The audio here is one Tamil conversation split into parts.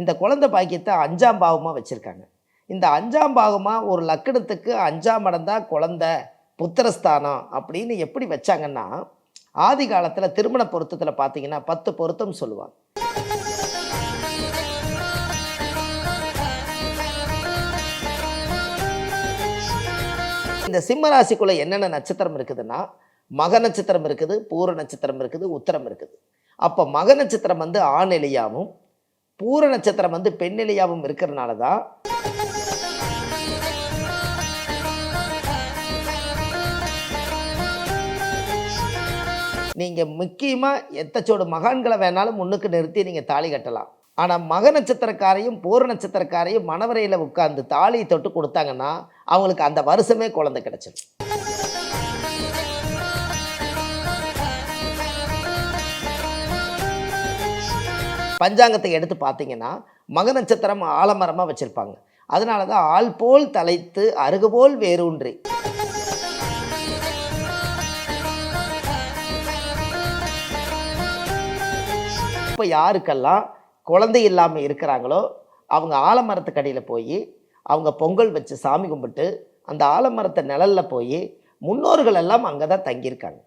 இந்த குழந்தை பாக்கியத்தை அஞ்சாம் பாவமாக வச்சுருக்காங்க. இந்த அஞ்சாம் பாகமாக ஒரு லக்கணத்துக்கு அஞ்சாம் இடம் தான் புத்திரஸ்தானம் அப்படின்னு எப்படி வச்சாங்கன்னா ஆதி காலத்தில் திருமண பொருத்தத்தில் பார்த்தீங்கன்னா பத்து பொருத்தம் சொல்லுவாங்க. இந்த சிம்மராசிக்குள்ள என்னென்ன நட்சத்திரம் இருக்குதுன்னா மக நட்சத்திரம் இருக்குது பூர நட்சத்திரம் இருக்குது உத்தரம் இருக்குது. அப்போ மக நட்சத்திரம் வந்து ஆண் எலியாவும் பூர நட்சத்திரம் வந்து பெண்ணிலையாகவும் இருக்கிறதுனால இருக்கிறனால தான் நீங்கள் முக்கியமாக எத்தச்சோடு மகான்களை வேணாலும் முன்னுக்கு நிறுத்தி நீங்கள் தாலி கட்டலாம். ஆனால் மக நட்சத்திரக்காரையும் பூர நட்சத்திரக்காரையும் மணவரையில் உட்கார்ந்து தாலியை தொட்டு கொடுத்தாங்கன்னா அவங்களுக்கு அந்த வருஷமே குழந்தை கிடச்சிடும் பஞ்சாங்கத்தை எடுத்து பார்த்தீங்கன்னா மக நட்சத்திரம் ஆலமரமாக வச்சுருப்பாங்க. அதனால தான் ஆள் போல் தலைத்து அருகுபோல் வேரூன்றி. இப்போ யாருக்கெல்லாம் குழந்தை இல்லாமல் இருக்கிறாங்களோ அவங்க ஆலமரத்துக்கடியில் போய் அவங்க பொங்கல் வச்சு சாமி கும்பிட்டு அந்த ஆலமரத்தை நிழலில் போய் முன்னோர்கள் எல்லாம் அங்கே தான் தங்கியிருக்காங்க.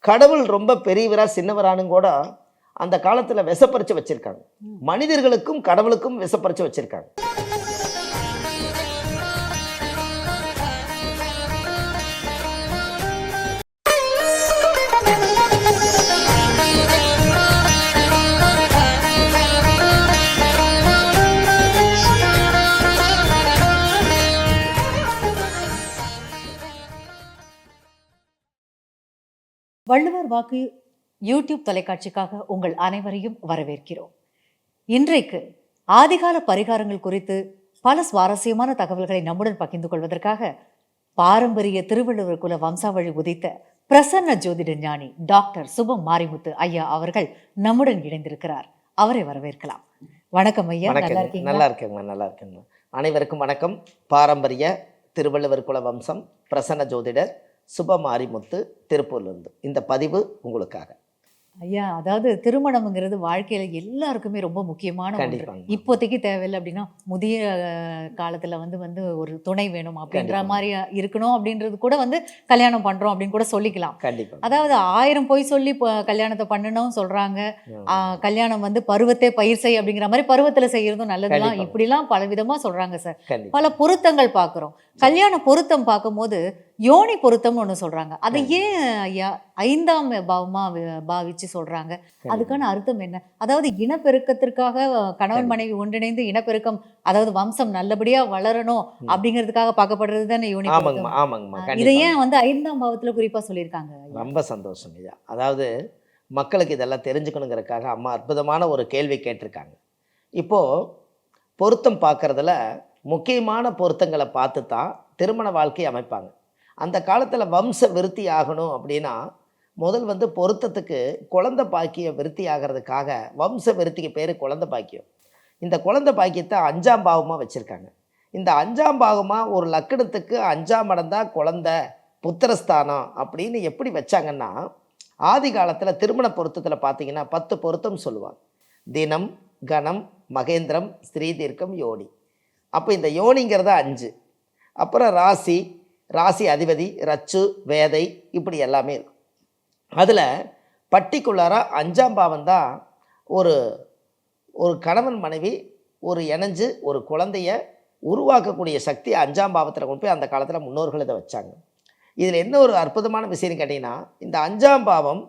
கடவுள் ரொம்ப பெரியவரா சின்னவரானு கூட அந்த காலத்தில் விஷப்பறிச்சு வச்சிருக்காங்க. மனிதர்களுக்கும் கடவுளுக்கும் விஷப்பறிச்சு வச்சிருக்காங்க. வள்ளுவர் வாக்கு யூடியூப் தொலைக்காட்சிக்காக உங்கள் அனைவரையும் வரவேற்கிறோம். இன்றைக்கு ஆதிகால பரிகாரங்கள் குறித்து பல சுவாரஸ்யமான தகவல்களை நம்முடன் பகிர்ந்து கொள்வதற்காக பாரம்பரிய திருவள்ளுவர் குல வம்சாவழி உதித்த பிரசன்ன ஜோதிட ஞானி டாக்டர் சுபம் மாரிமுத்து ஐயா அவர்கள் நம்முடன் இணைந்திருக்கிறார். அவரை வரவேற்கலாம். வணக்கம் ஐயா நல்லா வணக்கம் இருக்கீங்களா? நல்லா இருக்கேங்க நல்லா இருக்கேங்க அனைவருக்கும் வணக்கம். பாரம்பரிய திருவள்ளுவர் குல வம்சம் பிரசன்ன ஜோதிடர் சுபமாரிமுத்து திருப்பூர்லேருந்து. இந்த பதிவு உங்களுக்காக. ஐயா அதாவது திருமணம்ங்கிறது வாழ்க்கையில எல்லாருக்குமே ரொம்ப முக்கியமான ஒன்று. இப்போதைக்கு தேவையில்லை அப்படின்னா முதிய காலத்துல வந்து வந்து ஒரு துணை வேணும் அப்படின்ற. மாதிரி இருக்கணும் அப்படின்றது கூட வந்து கல்யாணம் பண்றோம் அப்படின்னு கூட சொல்லிக்கலாம். அதாவது ஆயிரம் பொய் சொல்லி கல்யாணத்தை பண்ணணும் சொல்றாங்க. ஆ, கல்யாணம் வந்து பருவத்தை பயிர் செய் அப்படிங்கிற மாதிரி பருவத்துல செய்யறதும் நல்லதுலாம். இப்படிலாம் பல விதமா சொல்றாங்க சார். பல பொருத்தங்கள் பார்க்குறோம் கல்யாண பொருத்தம் பார்க்கும்போது யோனி பொருத்தம்னு ஒன்று சொல்றாங்க. அதை ஏன் ஐயா ஐந்தாம் பாவமா வி- பாவிச்சு சொல்றாங்க. அதுக்கான அர்த்தம் என்ன? அதாவது இனப்பெருக்கத்திற்காக கணவன். மனைவி ஒன்றிணைந்து இனப்பெருக்கம் அதாவது வம்சம் நல்லபடியா வளரணும். அப்படிங்கிறதுக்காக பார்க்கப்படுறது தானே யோனி ஆமாங்கம்மா இதை ஏன் வந்து ஐந்தாம் பாவத்துல குறிப்பா சொல்லியிருக்காங்க? ரொம்ப சந்தோஷம் ஐயா. அதாவது மக்களுக்கு இதெல்லாம் தெரிஞ்சுக்கணுங்கிறதுக்காக அம்மா அற்புதமான ஒரு கேள்வி கேட்டிருக்காங்க. இப்போது பொருத்தம் பார்க்கறதுல முக்கியமான பொருத்தங்களை பார்த்து தான் திருமண வாழ்க்கை அமைப்பாங்க. அந்த காலத்தில் வம்ச விருத்தி ஆகணும் அப்படின்னா முதல் வந்து பொருத்தத்துக்கு குழந்த பாக்கியம் விருத்தி ஆகிறதுக்காக வம்ச விருத்திக்கு பேர் குழந்த பாக்கியம். இந்த குழந்த பாக்கியத்தை அஞ்சாம் பாவமாக வச்சுருக்காங்க. இந்த அஞ்சாம் பாகமாக ஒரு லக்கணத்துக்கு அஞ்சாம் இடம் குழந்த குழந்தை புத்திரஸ்தானம் அப்படின்னு எப்படி வச்சாங்கன்னா ஆதி காலத்தில் திருமண பொருத்தத்தில் பார்த்தீங்கன்னா பத்து பொருத்தம் சொல்லுவாங்க. தினம் கணம் மகேந்திரம் ஸ்ரீதீர்க்கம் யோனி. அப்போ இந்த யோனிங்கிறத அஞ்சு. அப்புறம் ராசி ராசி அதிபதி ரச்சு வேதை இப்படி எல்லாமே இருக்கும் அதில் பர்டிகுலராக அஞ்சாம் பாவம் தான் ஒரு ஒரு கணவன் மனைவி ஒரு இணைஞ்சு ஒரு குழந்தைய உருவாக்கக்கூடிய சக்தி அஞ்சாம் பாவத்தில் கொண்டு போய் அந்த காலத்தில் முன்னோர்கள் இதை வச்சாங்க. இதில் என்ன ஒரு அற்புதமான விஷயம்னு கேட்டிங்கன்னா இந்த அஞ்சாம் பாவம்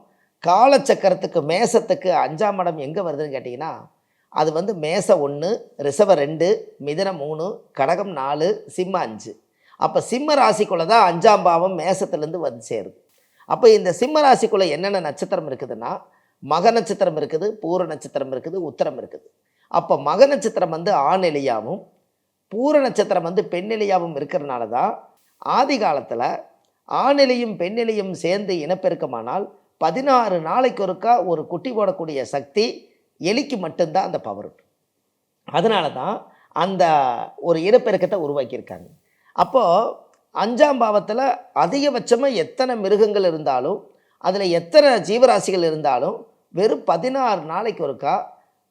காலச்சக்கரத்துக்கு மேசத்துக்கு அஞ்சாம் இடம் எங்கே வருதுன்னு கேட்டிங்கன்னா அது வந்து மேச ஒன்று ரிசவ ரெண்டு மிதனம் மூணு கடகம் நாலு சிம்ம அஞ்சு. அப்போ சிம்ம ராசிக்குள்ளே தான் அஞ்சாம் பாவம் மேசத்துலேருந்து வந்து சேருது. அப்போ இந்த சிம்ம ராசிக்குள்ளே என்னென்ன நட்சத்திரம் இருக்குதுன்னா மக நட்சத்திரம் இருக்குது பூர நட்சத்திரம் இருக்குது உத்தரம் இருக்குது. அப்போ மக நட்சத்திரம் வந்து ஆணிலையாகவும் பூர நட்சத்திரம் வந்து பெண் இருக்கிறனால தான் ஆதி காலத்தில் ஆணிலையும் பெண்ணிலையும் சேர்ந்து இனப்பெருக்கமானால் பதினாறு நாளைக்கு ஒருக்கா ஒரு குட்டி போடக்கூடிய சக்தி எலிக்கு மட்டும்தான் அந்த பவர் அதனால தான் அந்த ஒரு இனப்பெருக்கத்தை உருவாக்கியிருக்காங்க. அப்போது அஞ்சாம் பாவத்தில் அதிகபட்சமாக எத்தனை மிருகங்கள் இருந்தாலும் அதில் எத்தனை ஜீவராசிகள் இருந்தாலும் வெறும் பதினாறு நாளைக்கு ஒருக்கா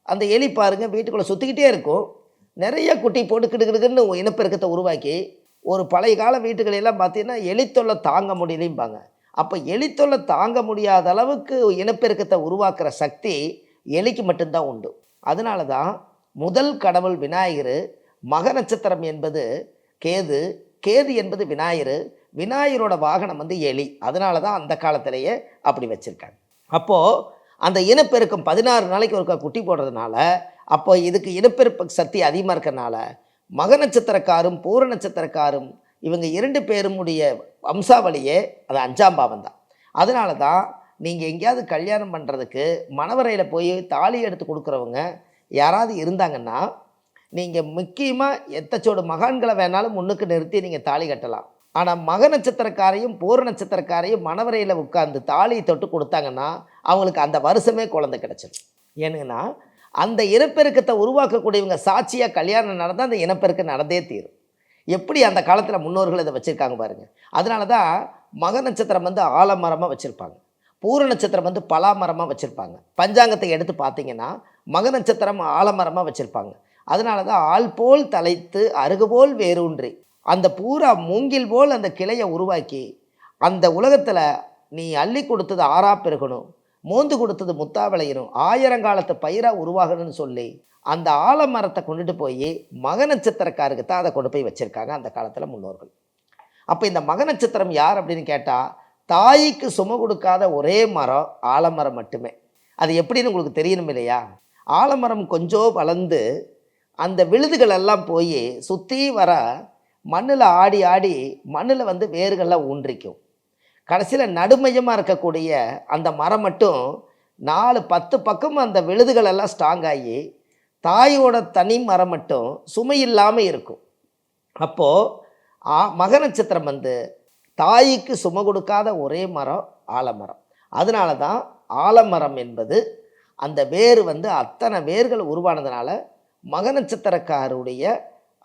அந்த எலி பாருங்கள் வீட்டுக்குள்ளே சுற்றிக்கிட்டே இருக்கும். நிறைய குட்டி போட்டு இனப்பெருக்கத்தை உருவாக்கி ஒரு பழைய கால வீட்டுகளெல்லாம் பார்த்தீங்கன்னா எலித்தொல்லை தாங்க முடியலைம்பாங்க. அப்போ எலித்தொல்லை தாங்க முடியாத அளவுக்கு இனப்பெருக்கத்தை உருவாக்குற சக்தி எலிக்கு மட்டும்தான் உண்டு. அதனால தான் முதல் கடவுள் விநாயகர் மக நட்சத்திரம் என்பது கேது கேது என்பது விநாயகர் விநாயகரோட வாகனம் வந்து எலி. அதனால தான் அந்த காலத்திலேயே அப்படி வச்சுருக்காங்க. அப்போது அந்த இனப்பெருக்கம் பதினாறு நாளைக்கு ஒருக்கா குட்டி போடுறதுனால அப்போ இதுக்கு இனப்பெருக்க சக்தி அதிகமாக இருக்கறனால மக நட்சத்திரக்காரும் பூர நட்சத்திரக்காரும் இவங்க இரண்டு பேருமுடைய வம்சாவளியே அது அஞ்சாம் பாவம் தான் அதனால தான் நீங்கள் எங்கேயாவது கல்யாணம் பண்ணுறதுக்கு மணவரையில் போய் தாலி எடுத்து கொடுக்குறவங்க யாராவது இருந்தாங்கன்னா நீங்கள் முக்கியமாக எத்தச்சோடு மகான்களை வேணாலும் முன்னுக்கு நிறுத்தி நீங்கள் தாலி கட்டலாம். ஆனால் மக நட்சத்திரக்காரையும் போர் நட்சத்திரக்காரையும் மணவரையில் உட்காந்து தாலியை தொட்டு கொடுத்தாங்கன்னா அவங்களுக்கு அந்த வருஷமே குழந்தை கிடச்சிடும் ஏனுங்கன்னா அந்த இனப்பெருக்கத்தை உருவாக்கக்கூடியவங்க சாட்சியாக கல்யாணம் நடந்தால் அந்த இனப்பெருக்கம் நடந்தே தீரும். எப்படி அந்த காலத்தில் முன்னோர்கள் இதை வச்சுருக்காங்க பாருங்கள் அதனால தான் மக நட்சத்திரம் வந்து ஆலமரமாக வச்சுருப்பாங்க. பூர நட்சத்திரம் வந்து பலாமரமாக வச்சுருப்பாங்க. பஞ்சாங்கத்தை எடுத்து பார்த்தீங்கன்னா மக நட்சத்திரம் ஆலமரமாக வச்சுருப்பாங்க. அதனால தான் ஆள் போல் தலைத்து அருகு போல் வேரூன்றி. அந்த பூரா மூங்கில் போல் அந்த கிளையை உருவாக்கி அந்த உலகத்தில் நீ அள்ளி கொடுத்தது ஆறா பெருகணும் மோந்து கொடுத்தது முத்தா விளையணும் ஆயிரங்காலத்து பயிராக உருவாகணும்னு சொல்லி அந்த ஆலமரத்தை கொண்டுட்டு போய் மக நட்சத்திரக்காருக்கு தான் அதை கொண்டு போய் வச்சுருக்காங்க அந்த காலத்தில் முன்னோர்கள். அப்போ இந்த மக நட்சத்திரம் யார் அப்படின்னு கேட்டால் தாய்க்கு சும கொடுக்காத ஒரே மரம் ஆலமரம் மட்டுமே. அது எப்படின்னு உங்களுக்கு தெரியணும் இல்லையா? ஆலமரம் கொஞ்சம் வளர்ந்து அந்த விழுதுகள் எல்லாம் போய் சுற்றி வர மண்ணில் ஆடி ஆடி மண்ணில் வந்து வேர்கள்லாம் ஊன்றிக்கும். கடைசியில் நடுமையமாக இருக்கக்கூடிய அந்த மரம் மட்டும் நாலு பத்து பக்கம் அந்த விழுதுகள் எல்லாம் ஸ்ட்ராங் ஆகி தாயோட தனி மரம் மட்டும் சுமை இல்லாமல் இருக்கும். அப்போது மக நட்சத்திரம் வந்து தாய்க்கு சுமை கொடுக்காத ஒரே மரம் ஆலமரம். அதனால தான் ஆலமரம் என்பது அந்த வேர் வந்து அத்தனை வேர்கள் உருவானதுனால மக நட்சத்திரக்காருடைய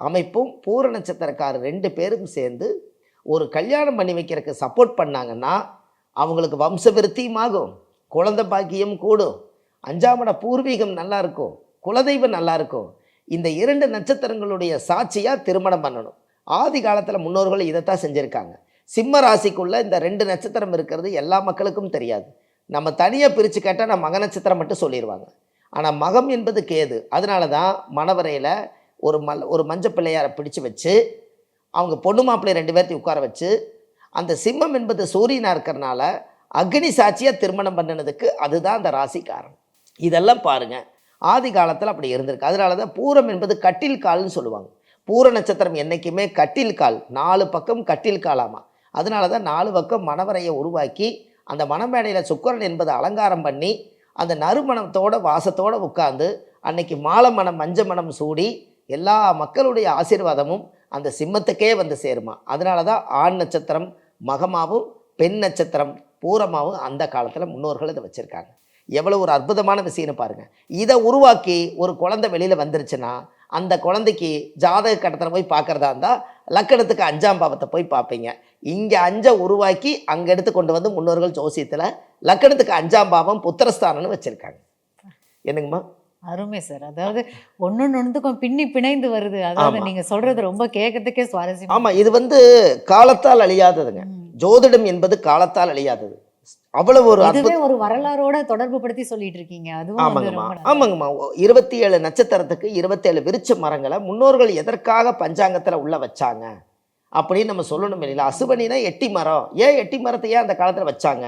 அமைப்பும் பூர நட்சத்திரக்காரர் ரெண்டு பேரும் சேர்ந்து ஒரு கல்யாணம் பண்ணி வைக்கிறதுக்கு சப்போர்ட் பண்ணாங்கன்னா அவங்களுக்கு வம்சவிருத்தியும் ஆகும் குழந்த பாக்கியம் கூடும் அஞ்சாமட பூர்வீகம் நல்லா இருக்கும் குலதெய்வம் நல்லா இருக்கும். இந்த இரண்டு நட்சத்திரங்களுடைய சாட்சியாக திருமணம் பண்ணணும். ஆதி காலத்தில் முன்னோர்கள் இதைத்தான் செஞ்சுருக்காங்க. சிம்ம ராசிக்குள்ளே இந்த ரெண்டு நட்சத்திரம் இருக்கிறது எல்லா மக்களுக்கும் தெரியாது. நம்ம தனியாக பிரித்து கேட்டால் நான் மக நட்சத்திரம் மட்டும் சொல்லிடுவாங்க ஆனால் மகம் என்பது கேது. அதனால தான் மணவரையில் ஒரு மல் ஒரு மஞ்ச பிள்ளையாரை பிடிச்சு வச்சு அவங்க பொண்ணு மாப்பிள்ளை ரெண்டு பேர்த்தையும் உட்கார வச்சு அந்த சிம்மம் என்பது சூரியனாக இருக்கிறனால அக்னி சாட்சியாக திருமணம் பண்ணினதுக்கு அதுதான் அந்த ராசி காரணம் இதெல்லாம் பாருங்க. ஆதி காலத்தில் அப்படி இருந்திருக்கு. அதனால தான் பூரம் என்பது கட்டில் கால்னு சொல்லுவாங்க. பூர நட்சத்திரம் என்றைக்குமே கட்டில் கால். நாலு பக்கம் கட்டில் காலாமா. அதனால தான் நாலு பக்கம் மணவரையை உருவாக்கி அந்த மணமேடையில் சுக்கரன் என்பது அலங்காரம் பண்ணி அந்த நறுமணத்தோட வாசத்தோடு உட்காந்து அன்னைக்கு மாலை மனம் மஞ்ச மனம் சூடி எல்லா மக்களுடைய ஆசீர்வாதமும் அந்த சிம்மத்துக்கே வந்து சேருமா. அதனால தான் ஆண் நட்சத்திரம் மகமாவும் பெண் நட்சத்திரம் பூரமாவும் அந்த காலத்தில் முன்னோர்கள் இதை வச்சுருக்காங்க. எவ்வளோ ஒரு அற்புதமான விஷயம்னு பாருங்கள் இதை உருவாக்கி ஒரு குழந்தை வெளியில் வந்துருச்சுன்னா அந்த குழந்தைக்கு ஜாதக கட்டத்தில் போய் பார்க்குறதா இருந்தால் லக்கணத்துக்கு அஞ்சாம் பாவத்தை போய் பார்ப்பீங்க. இங்கே அஞ்சை உருவாக்கி அங்கே எடுத்து கொண்டு வந்து முன்னோர்கள் ஜோசியத்தில் லக்கணத்துக்கு அஞ்சாம் பாவம் புத்திரஸ்தானம்னு வச்சுருக்காங்க. என்னங்கம்மா? அருமை சார். அதாவது ஒன்னொன்னு ஒன்றுக்கும் பின்னி பிணைந்து வருது. அதாவது ஆமா. நீங்க சொல்றது ரொம்ப கேட்கறதுக்கே சுவாரஸ்யம் ஆமாம் இது வந்து காலத்தால் அழியாததுங்க. ஜோதிடம் என்பது காலத்தால் அழியாதது. அவ்வளவு ஒரு இதுவே ஒரு வரலாறோட தொடர்பு படுத்தி சொல்லிட்டு இருக்கீங்க அதுவும் ஆமாங்கம்மா ஆமாங்கம்மா. இருபத்தி ஏழு நட்சத்திரத்துக்கு இருபத்தேழு விருட்ச மரங்களை முன்னோர்கள் எதற்காக பஞ்சாங்கத்தில் உள்ள வச்சாங்க? அப்படின்னு நம்ம சொல்லணும் இல்லைங்களா? அசுபனினா எட்டி மரம். ஏன் எட்டி மரத்தை ஏன் அந்த காலத்தில் வச்சாங்க?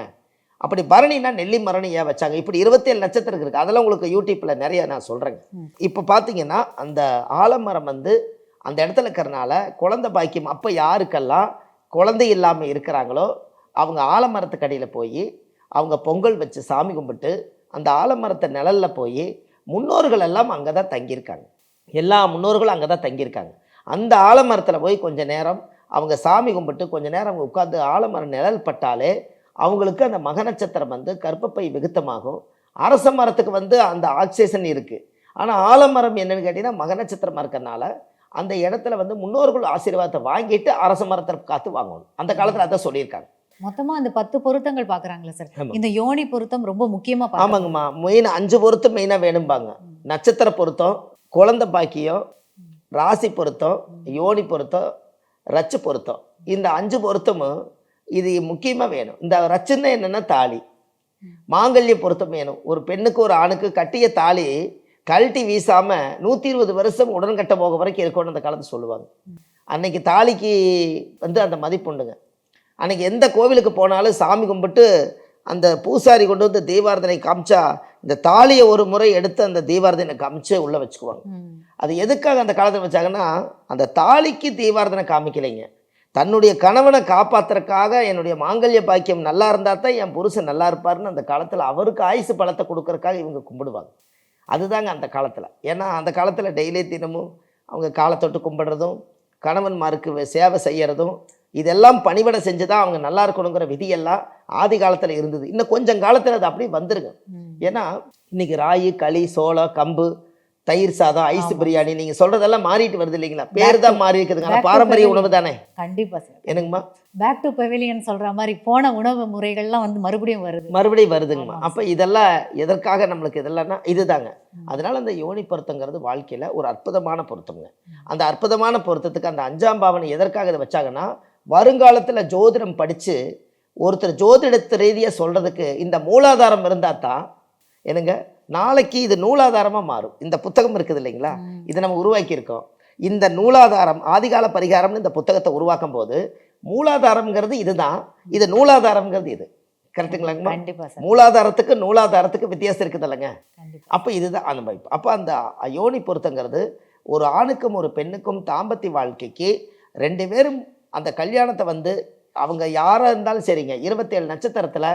அப்படி பரணினா நெல்லி மரம்னு ஏன் வச்சாங்க? இப்படி இருபத்தேழு நட்சத்திரம் இருக்குது அதெல்லாம் உங்களுக்கு யூடியூப்பில் நிறைய நான் சொல்கிறேங்க. இப்போ பார்த்தீங்கன்னா அந்த ஆலமரம் வந்து அந்த இடத்துல இருக்கிறனால குழந்தை பாக்கியம் அப்போ யாருக்கெல்லாம் குழந்தை இல்லாமல் இருக்கிறாங்களோ அவங்க ஆலமரத்துக்கு அடியில் போய் அவங்க பொங்கல் வச்சு சாமி கும்பிட்டு அந்த ஆலமரத்தை நிழலில் போய் முன்னோர்கள் எல்லாம் அங்கே தான் தங்கியிருக்காங்க. எல்லா முன்னோர்களும் அங்கே தான் தங்கியிருக்காங்க. அந்த ஆலமரத்தில் போய் கொஞ்ச நேரம் அவங்க சாமி கும்பிட்டு கொஞ்ச நேரம் அவங்க உட்காந்து ஆலமரம் நிழல் பட்டாலே அவங்களுக்கு அந்த மக நட்சத்திரம் வந்து கருப்பப்பை விகுத்தமாகும். அரச மரத்துக்கு வந்து அந்த ஆக்சிஜன் இருக்குது ஆனால் ஆலமரம் என்னென்னு கேட்டிங்கன்னா மக நட்சத்திரமாக இருக்கிறனால அந்த இடத்துல வந்து முன்னோர்கள் ஆசீர்வாதத்தை வாங்கிட்டு அரச மரத்தை காத்து வாங்கணும். அந்த காலத்தில் அதான் சொல்லியிருக்காங்க. மொத்தமா அந்த பத்து பொருத்தங்கள் பாக்குறாங்களா சார். இந்த யோனி பொருத்தம் ரொம்ப முக்கியமா பார்க்கறாங்க. ஆமாங்கம்மா. மெயின் அஞ்சு பொருத்தம் மெயினாக வேணும்பாங்க. நட்சத்திர பொருத்தம் குழந்தை பாக்கியம் ராசி பொருத்தம் யோனி பொருத்தம் ரச்சு பொருத்தம். இந்த அஞ்சு பொருத்தமும் இது முக்கியமாக வேணும். இந்த ரச்சுன்னா என்னென்னா தாலி. மாங்கல்ய பொருத்தம் வேணும். ஒரு பெண்ணுக்கு ஒரு ஆணுக்கு கட்டிய தாலி கழட்டி வீசாம நூற்றி இருபது வருஷம் உடன்கட்ட போக வரைக்கும் இருக்கும்னு அந்த காலத்து சொல்லுவாங்க. அன்னைக்கு தாலிக்கு வந்து அந்த மதிப்புண்டுங்க அன்னைக்கு எந்த கோவிலுக்கு போனாலும் சாமி கும்பிட்டு அந்த பூசாரி கொண்டு வந்து தீபாரதனை காமிச்சா இந்த தாலியை ஒரு முறை எடுத்து அந்த தீபாரதனை காமிச்சு உள்ளே வச்சுக்குவாங்க. அது எதுக்காக அந்த காலத்தில் வச்சாங்கன்னா அந்த தாலிக்கு தீபாரதனை காமிக்கலைங்க. தன்னுடைய கணவனை காப்பாத்துறதுக்காக என்னுடைய மாங்கல்ய பாக்கியம் நல்லா இருந்தால் தான் என் புருஷன் நல்லா இருப்பாருன்னு அந்த காலத்தில் அவருக்கு ஆயுசு பலத்தை கொடுக்கறதுக்காக இவங்க கும்பிடுவாங்க. அதுதாங்க அந்த காலத்தில். ஏன்னா அந்த காலத்தில் டெய்லி தினமும் அவங்க காலத்தொட்டு கும்பிடுறதும் கணவன்மாருக்கு சேவை செய்யறதும் இதெல்லாம் பணிவிடை செஞ்சு தான் அவங்க நல்லா இருக்கணுங்கிற விதியெல்லாம் ஆதி காலத்தில் இருந்தது. இன்னும் கொஞ்சம் காலத்தில் அது அப்படியே வந்துருங்க. ஏன்னா இன்னைக்கு ராகி களி சோளம் கம்பு தயிர் சாதம் ஐஸ். பிரியாணி நீங்க சொல்றதெல்லாம் மாறிட்டு வருது இல்லைங்களா? பேர் தான் மாறி இருக்குதுங்க. பாரம்பரிய. உணவு தானே? கண்டிப்பா சார். என்னங்கம்மா? பேக் டு பெவிலியன் சொல்ற மாதிரி போன உணவு முறைகள்லாம் வந்து மறுபடியும் வருது. மறுபடியும் வருதுங்கம்மா. அப்ப இதெல்லாம் எதற்காக நம்மளுக்கு இதெல்லாம்னா இதுதாங்க. அதனால அந்த யோனி பொருத்தங்கிறது வாழ்க்கையில ஒரு அற்புதமான பொருத்தம்ங்க. அந்த அற்புதமான பொருத்தத்துக்கு அந்த அஞ்சாம் பாவனை எதற்காக இதை வச்சாங்கன்னா வருங்காலத்துல ஜோதிடம் படிச்சு ஒருத்தர் ஜோதிடத்து ரீதியா சொல்றதுக்கு இந்த மூலாதாரம் இருந்தா தான் என்னங்க நாளைக்கு இது நூலாதாரமா மாறும். இந்த புத்தகம் இருக்குது இல்லைங்களா. இதை நம்ம உருவாக்கியிருக்கோம். இந்த நூலாதாரம் ஆதிகால பரிகாரம்னு இந்த புத்தகத்தை உருவாக்கும் போது மூலாதாரம்ங்கிறது இதுதான். இது நூலாதாரம்ங்கிறது இது. கரெக்டுங்களாங்கம்மா மூலாதாரத்துக்கு நூலாதாரத்துக்கு வித்தியாசம் இருக்குது இல்லைங்க அப்போ இதுதான் அந்த வைப்பு அப்போ அந்த யோனி பொருத்தங்கிறது ஒரு ஆணுக்கும் ஒரு பெண்ணுக்கும் தாம்பத்திய வாழ்க்கைக்கு ரெண்டு பேரும் அந்த கல்யாணத்தை வந்து அவங்க யாராக இருந்தாலும் சரிங்க. இருபத்தேழு நட்சத்திரத்தில்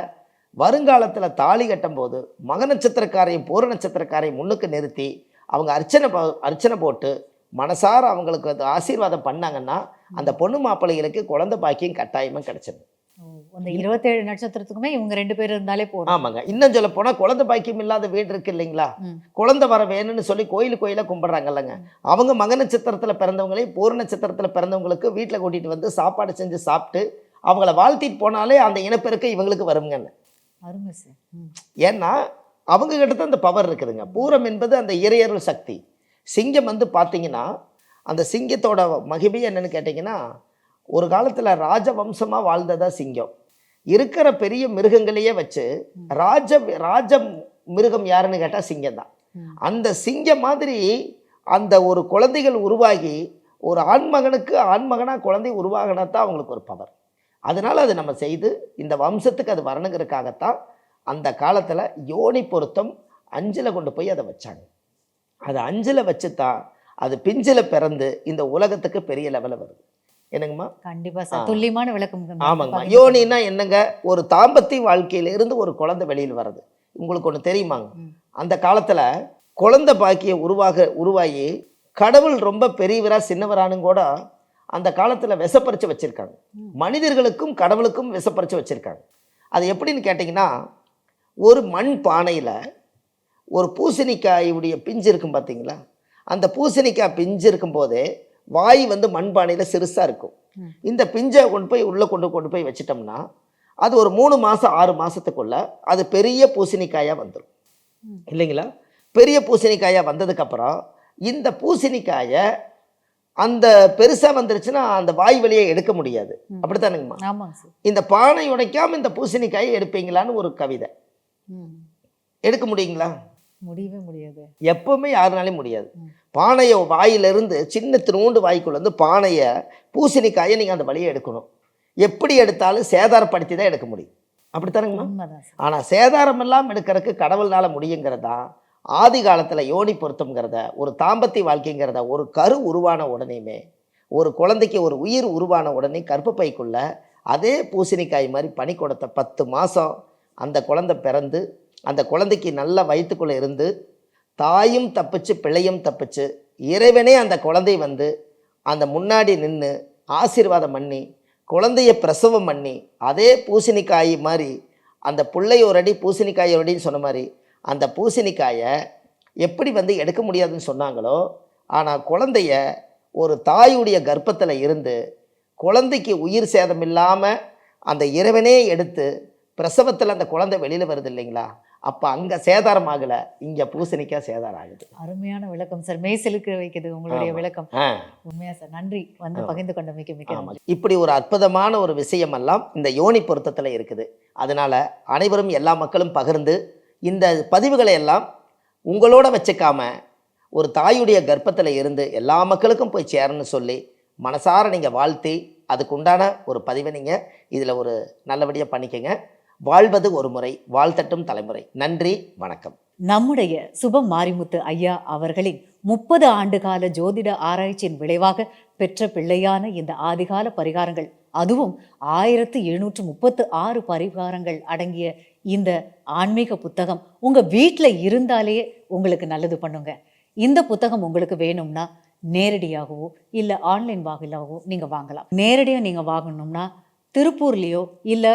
வருங்காலத்தில் தாலி கட்டும்போது மக நட்சத்திரக்காரையும் பூர நட்சத்திரக்காரையும் முன்னுக்கு நிறுத்தி அவங்க அர்ச்சனை அர்ச்சனை போட்டு மனசார அவங்களுக்கு ஆசீர்வாதம் பண்ணாங்கன்னா அந்த பொண்ணு மாப்பிள்ளைகளுக்கு குழந்தை பாக்கியம் கட்டாயமாக கிடச்சிடும் அந்த இருபத்தேழு நட்சத்திரத்துக்குமே இவங்க ரெண்டு பேர் இருந்தாலே போதும். ஆமாங்க. இன்னும் சொல்ல போனால் குழந்தை பாக்கியம் இல்லாத வீடு இருக்கு இல்லைங்களா. குழந்தை வர வேணும்னு சொல்லி கோயில் கோயிலாக கும்பிட்றாங்கல்லங்க. அவங்க மக நட்சத்திரத்தில் பிறந்தவங்களையும் பூர நட்சத்திரத்தில் பிறந்தவங்களுக்கு வீட்டில் கூட்டிகிட்டு வந்து சாப்பாடு செஞ்சு சாப்பிட்டு அவங்கள வாழ்த்திட்டு போனாலே அந்த இனப்பெருக்கம் இவங்களுக்கு வருங்க. அருமை சார். ஏன்னா அவங்க கிட்ட தான் அந்த பவர் இருக்குதுங்க. பூரம் என்பது அந்த இறையருள் சக்தி. சிங்கம் வந்து பார்த்தீங்கன்னா அந்த சிங்கத்தோட மகிமை என்னன்னு கேட்டிங்கன்னா ஒரு காலத்தில் ராஜவம்சமாக வாழ்ந்ததா சிங்கம். இருக்கிற பெரிய மிருகங்களையே வச்சு ராஜ ராஜ மிருகம் யாருன்னு கேட்டால் சிங்கம் தான். அந்த சிங்கம் மாதிரி அந்த ஒரு குழந்தைகள் உருவாகி ஒரு ஆண்மகனுக்கு ஆண்மகனாக குழந்தை உருவாகினா தான் அவங்களுக்கு ஒரு பவர் அதனால அது நம்ம செய்து இந்த வம்சத்துக்கு அது வரணுங்கிறதுக்காகத்தான் அந்த காலத்தில் யோனி பொருத்தம் அஞ்சில் கொண்டு போய் அதை வச்சாங்க. அது அஞ்சில் வச்சு தான் அது பிஞ்சில் பிறந்து இந்த உலகத்துக்கு பெரிய லெவலில் வருது. என்னங்கம்மா? கண்டிப்பா சார். துல்லியமான விளக்கம். ஆமாங்கம்மா. யோனின்னா என்னங்க? ஒரு தாம்பத்திய வாழ்க்கையிலிருந்து ஒரு குழந்தை வெளியில் வர்றது. உங்களுக்கு ஒன்று தெரியுமாங்க. அந்த காலத்தில் குழந்தை பாக்கியம் உருவாக உருவாகி கடவுள் ரொம்ப பெரியவரா சின்னவரானு கூட அந்த காலத்தில் விஷப்பறிச்சு வச்சுருக்காங்க. மனிதர்களுக்கும் கடவுளுக்கும் விஷப்பறிச்சு வச்சுருக்காங்க. அது எப்படின்னு கேட்டிங்கன்னா ஒரு மண் பானையில் ஒரு பூசணிக்காயுடைய பிஞ்சு இருக்கும் பார்த்தீங்களா அந்த பூசணிக்காய் பிஞ்சு இருக்கும்போதே வாய் வந்து மண்பானையில் சிறுசாக இருக்கும். இந்த பிஞ்சை கொண்டு போய் உள்ளே கொண்டு கொண்டு போய் வச்சிட்டோம்னா அது ஒரு மூணு மாதம் ஆறு மாதத்துக்குள்ள அது பெரிய பூசணிக்காயாக வந்துடும். இல்லைங்களா பெரிய பூசணிக்காயாக வந்ததுக்கப்புறம் இந்த பூசணிக்காயை அந்த பெருசாக வந்துருச்சுன்னா அந்த வாய் வழியை எடுக்க முடியாது. அப்படித்தானுங்கம்மா இந்த பானை உடைக்காம இந்த பூசணிக்காயை எடுப்பீங்களான்னு ஒரு கவிதை. எடுக்க முடியுங்களா முடியவே முடியாது எப்பவுமே யாருனாலையும் முடியாது. பானையை வாயிலிருந்து சின்ன திருண்டு வாய்க்குள்ள இருந்து பானையை பூசணிக்காயை நீங்கள் அந்த வழியை எடுக்கணும். எப்படி எடுத்தாலும் சேதாரப்படுத்தி தான் எடுக்க முடியும். அப்படித்தானுங்கம்மா? ஆனால் சேதாரம் எல்லாம் எடுக்கிறதுக்கு கடவுள்னால முடியுங்கிறதா ஆதி காலத்தில் யோனி பொருத்தம்ங்கிறத ஒரு தாம்பத்திய வாழ்க்கைங்கிறத ஒரு கரு உருவான உடனேயுமே ஒரு குழந்தைக்கு ஒரு உயிர் உருவான உடனே கர்ப்பப்பைக்குள்ள அதே பூசணிக்காய் மாதிரி பனி கொடுத்த பத்து மாதம் அந்த குழந்தை பிறந்து அந்த குழந்தைக்கு நல்ல வயிற்றுக்குள்ளே இருந்து தாயும் தப்பிச்சு பிள்ளையும் தப்பிச்சு இறைவனே அந்த குழந்தை வந்து அந்த முன்னாடி நின்று ஆசீர்வாதம் பண்ணி குழந்தைய பிரசவம் பண்ணி அதே பூசணிக்காய் மாதிரி அந்த பிள்ளை ஒரு அடி பூசணிக்காய் ஒரு அடின்னு சொன்ன மாதிரி அந்த பூசணிக்காயை எப்படி வந்து எடுக்க முடியாதுன்னு சொன்னாங்களோ ஆனால் குழந்தைய ஒரு தாயுடைய கர்ப்பத்தில் இருந்து குழந்தைக்கு உயிர் சேதம் இல்லாமல் அந்த இறைவனே எடுத்து பிரசவத்தில் அந்த குழந்தை வெளியில் வருது இல்லைங்களா? அப்போ அங்கே சேதாரம் ஆகலை இங்கே பூசணிக்காய் சேதாரம் ஆகுது அருமையான விளக்கம் சார். மெய்சிலுக்கு வைக்குது உங்களுடைய. விளக்கம். உண்மையா சார். நன்றி. வந்து. பகிர்ந்து கொண்டமைக்கு மிக்க. நன்றி. இப்படி ஒரு அற்புதமான ஒரு விஷயமெல்லாம் இந்த யோனி பொருத்தத்தில் இருக்குது. அதனால அனைவரும் எல்லா மக்களும் பகிர்ந்து இந்த பதிவுகளை எல்லாம் உங்களோட வச்சுக்காம ஒரு தாயுடைய கர்ப்பத்தில் இருந்து எல்லா மக்களுக்கும் போய் சேரணும்னு சொல்லி மனசார நீங்கள் வாழ்த்தி அதுக்குண்டான ஒரு பதிவை நீங்கள் இதில் ஒரு நல்லபடியாக பண்ணிக்கங்க. வாழ்வது ஒரு முறை வாழ்த்தட்டும் தலைமுறை. நன்றி வணக்கம். நம்முடைய சுபம் மாரிமுத்து ஐயா அவர்களின் முப்பது ஆண்டுகால ஜோதிட ஆராய்ச்சியின் விளைவாக பெற்ற பிள்ளையான இந்த ஆதிகால பரிகாரங்கள் அதுவும் ஆயிரத்து எழுநூற்று முப்பத்து ஆறு பரிகாரங்கள் அடங்கிய இந்த ஆன்மீக புத்தகம் உங்கள் வீட்டில் இருந்தாலேயே உங்களுக்கு நல்லது பண்ணுங்க. இந்த புத்தகம் உங்களுக்கு வேணும்னா நேரடியாகவோ இல்லை ஆன்லைன் வாயிலாகவோ நீங்கள் வாங்கலாம். நேரடியாக நீங்கள் வாங்கணும்னா திருப்பூர்லேயோ இல்லை